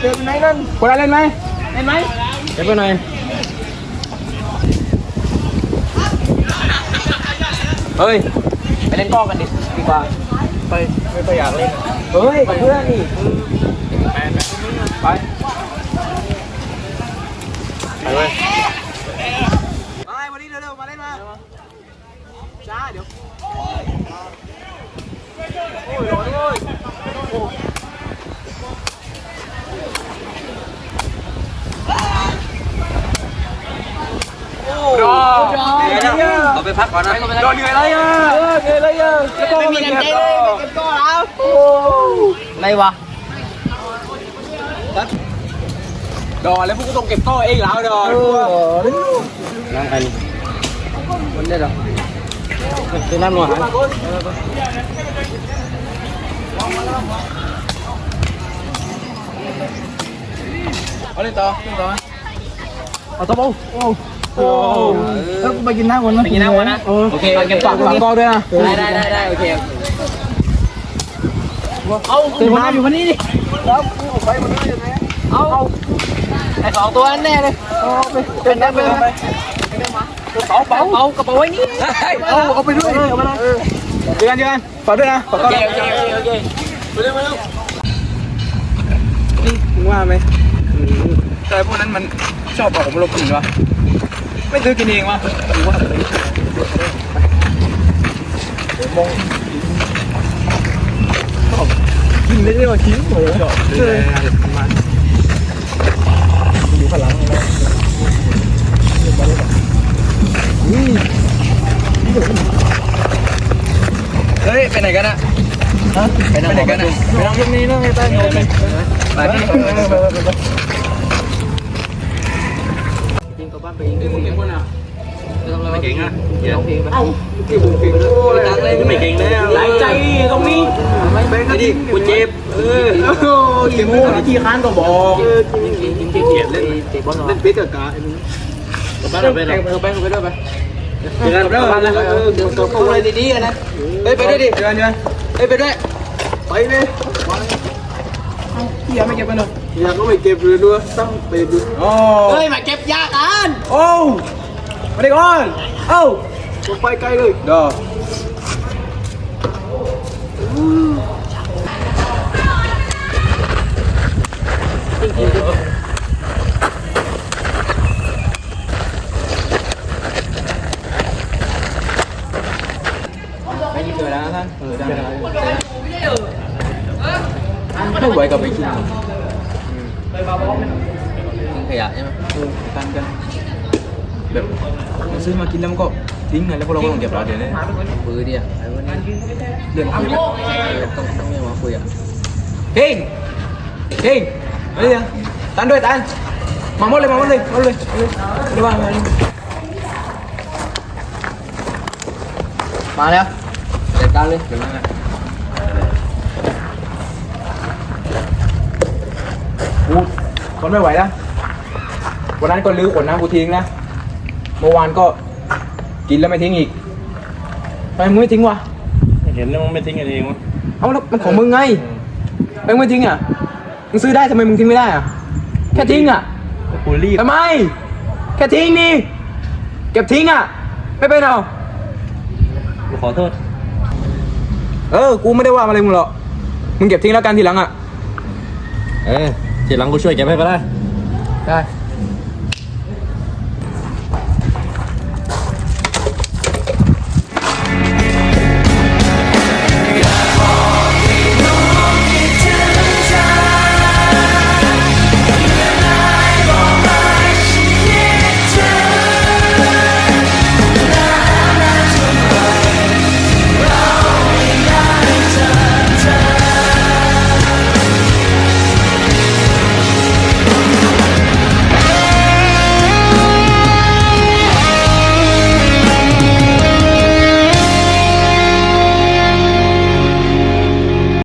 เดินไปไหนนั่นคนละเล่นไหมเล่นไหมเล่นไปหน่อยเฮ้ยไปเล่นกล้องกันดิดีกว่าไปไม่ค่อยอยากเล่นเฮ้ยกับเพื่อนนี่ไปไปเว้ยไปวันนี้เร็วๆมาเล่นมาช้าเดี๋ยวโอ้ยร้อนเลย รอเรา ไปพักก่อนนะรอเหนื่อยอะไรอะเหนื่อยอะไรอะไม่มีน้ำใจเลยเก็บก้อนแล้วโอ้อะไรวะดอแล้วพวกกูต้องเก็บก้อเองแล้วดอนั่งไปนี่มันได้หรอเป็นน้ำหน่อยเอาเลยต่อต่อเอาต่อปุ๊ โอ้โอ้แล้วกูไปกินน้ำก่อนนะไปกินน้ำก่อนนะโอเคเก็บปากปากกอด้วยนะได้ได้ได้โอเคเอาตื่นมาอยู่วันนี้ดิแล้วกูออกไปมันได้ยังไงเอาไอ้สองตัวนั่นแน่เลยเอาไปเป็นได้ไปไปเป๋าเป๋าเอากระเป๋าไว้นี่เอาเอาไปด้วยเอาไปเลยเจอกันเจอกันฝากด้วยนะฝากโอเคโอเคโอเคไปเร็วมาเร็วนี่มึงว่าไหมแต่พวกนั้นมันชอบบอกผมลบกินวะ ไม่ซื้อกินเองวะหรือว่ามองกินได้ด้วยว่าชิ้นโหเลยมาดูพลังเลยเฮ้ยไปไหนกันอะไปไหนกันอะไปนั่งตรงนี้นั่งใต้ต๊ะเลยไปานไปเองเก่งคนอะไม่เก่งอะร้องเพลงไปเอ้าที่บุกเก่งเลยดังเลยไม่เก่งแล้วหลายใจตรงนี้ไม่ดิกูเจ็บเออโอ้โหเจ็บวิธีค้านก็บอกกินกินกินเกียดเล่นเตะบอลเล่นเป๊กกับกาไปไปไปไปไปไปด้วยไปเจอกันเรื่องอะไรเออเดี๋ยวเข้าไรดีๆนะเฮ้ยไปด้วยดิเจอกันเจอกันเฮ้ยไปด้วยไปเลย พี่ยังไม่เก็บกันหรอยังก็ไม่เก็บเลยด้วยต้องไปดูโอ้เฮ้ยมาเก็บยากันโอ้มาดิก่อนเอ้าผมไปไกลเลยเด้อไม่กินเลยนะท่านเออได้ ไม่ไหวกับไปกินทิ้งขยะใช่ไหมเออกันกันแบบมันซื้อมากินแล้วมันก็ทิ้งไงแล้วพวกเราก็ต้องเก็บเราเดี๋ยวนี้ปืนเนี่ยไอ้วันนี้เรื่องคุยเออต้องต้องเรียกมาคุยอะทิ้งทิ้งเฮ้ยตันด้วยตันมาหมดเลยมาหมดเลยมาหมดเลยเดี๋ยวว่ามามาแล้วจัดการเลยเดี๋ยวมา กูทนไม่ไหวแล้ววันนั้นก็ลื้อขวดน้ำกูทิ้งนะ เมื่อวานก็กินแล้วไม่ทิ้งอีกทำไมมึงไม่ทิ้งวะ เห็นแล้วมันไม่ทิ้งกันเองวะเอ้าแล้วมันของมึงไงทำไมมึงไม่ทิ้งอะ มึงซื้อได้ทำไมมึงทิ้งไม่ได้อะ แค่ทิ้งอะกูรีบทำไม แค่ทิ้งนี่ เก็บทิ้งอะ ไม่เป็นเอากูขอโทษ เออ กูไม่ได้ว่าอะไรมึงหรอก มึงเก็บทิ้งแล้วกันทีหลังอะ เออ ทีหลังกูช่วยแกให้ก็ได้ได้